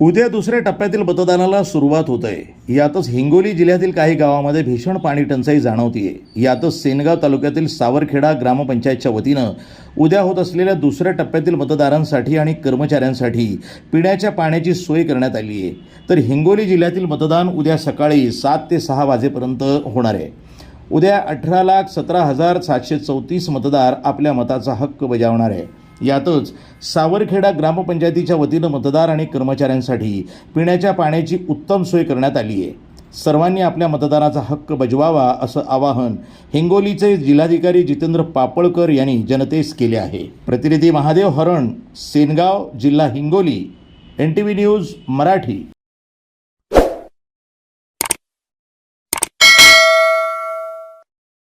उद्या दुसऱ्या टप्प्यातील मतदानाला सुरुवात होत आहे यातच हिंगोली जिल्ह्यातील काही गावामध्ये भीषण पाणी टंचाई जाणवतीये. यातच सेनगाव तालुक्यातील सावरखेडा ग्रामपंचायतच्या वतीनं उद्या होत असलेल्या दुसऱ्या टप्प्यातील मतदारांसाठी आणि कर्मचाऱ्यांसाठी पिण्याच्या पाण्याची सोय करण्यात आली आहे तर हिंगोली जिल्ह्यातील मतदान उद्या सकाळी सात ते सहा वाजेपर्यंत होणार आहे. उद्या अठरा लाख सतरा हजार सातशे चौतीस मतदार आपल्या मताचा हक्क बजावणार आहे. यातच सावरखेडा ग्रामपंचायतीच्या वतीनं मतदार आणि कर्मचाऱ्यांसाठी पिण्याच्या पाण्याची उत्तम सोय करण्यात आली आहे. सर्वांनी आपल्या मतदानाचा हक्क बजवावा असं आवाहन हिंगोलीचे जिल्हाधिकारी जितेंद्र पापळकर यांनी जनतेस केले आहे. प्रतिनिधी महादेव हरण सेनगाव जिल्हा Hingoli N T V news Marathi.